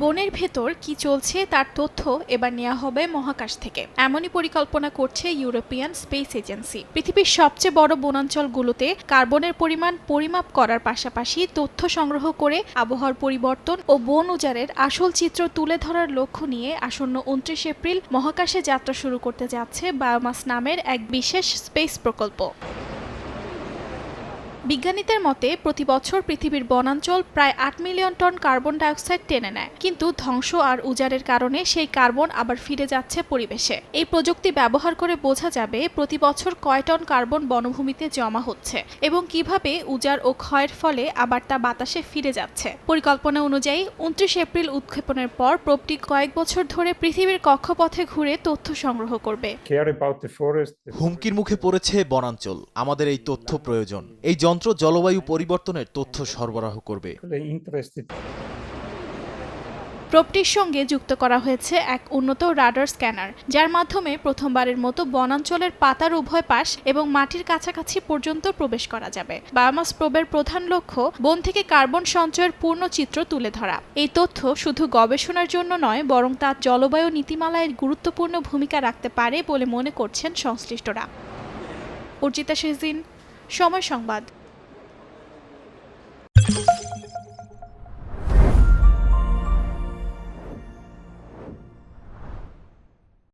বনের ভেতর কি চলছে তার তথ্য এবার নেওয়া হবে মহাকাশ থেকে। এমনই পরিকল্পনা করছে ইউরোপিয়ান স্পেস এজেন্সি। পৃথিবীর সবচেয়ে বড় বনাঞ্চলগুলোতে কার্বনের পরিমাণ পরিমাপ করার পাশাপাশি তথ্য সংগ্রহ করে আবহাওয়ার পরিবর্তন ও বন উজাড়ের আসল চিত্র তুলে ধরার লক্ষ্য নিয়ে আসন্ন উনত্রিশ এপ্রিল মহাকাশে যাত্রা শুরু করতে যাচ্ছে বায়োমাস নামের এক বিশেষ স্পেস প্রকল্প। বিজ্ঞানীদের মতে প্রতি বছর পৃথিবীর বনাঞ্চল প্রায় আট মিলিয়ন টন কার্বন ডাইঅক্সাইড টেনে নেয়। কিন্তু ধ্বংস আর উজাড়ের কারণে সেই কার্বন আবার ফিরে যাচ্ছে পরিবেশে। এই প্রযুক্তি ব্যবহার করে বোঝা যাবে প্রতি বছর কয় টন কার্বন বনভূমিতে জমা হচ্ছে এবং কীভাবে উজাড় ও ক্ষয়ের ফলে আবার তা বাতাসে ফিরে যাচ্ছে। পরিকল্পনা অনুযায়ী উনত্রিশ এপ্রিল উৎক্ষেপণের পর প্রবটি কয়েক বছর ধরে পৃথিবীর কক্ষপথে ঘুরে তথ্য সংগ্রহ করবে। হুমকির মুখে পড়েছে বনাঞ্চল। আমাদের এই তথ্য প্রয়োজন। এই যন্ত্র জলবায়ু পরিবর্তনের তথ্য সরবরাহ করবে। প্রবটির সঙ্গে যুক্ত করা হয়েছে এক উন্নত রাডার স্ক্যানার যার মাধ্যমে প্রথমবারের মতো বনাঞ্চলের পাতার উভয় পাশ এবং মাটির কাছাকাছি পর্যন্ত প্রবেশ করা যাবে। বায়োমাস প্রবের প্রধান লক্ষ্য বন থেকে কার্বন সঞ্চয়ের পূর্ণ চিত্র তুলে ধরা। এই তথ্য শুধু গবেষণার জন্য নয় বরং তা জলবায়ু নীতিমালায় গুরুত্বপূর্ণ ভূমিকা রাখতে পারে বলে মনে করছেন সংশ্লিষ্টরা। অর্জিতা শেজিন সময় সংবাদ।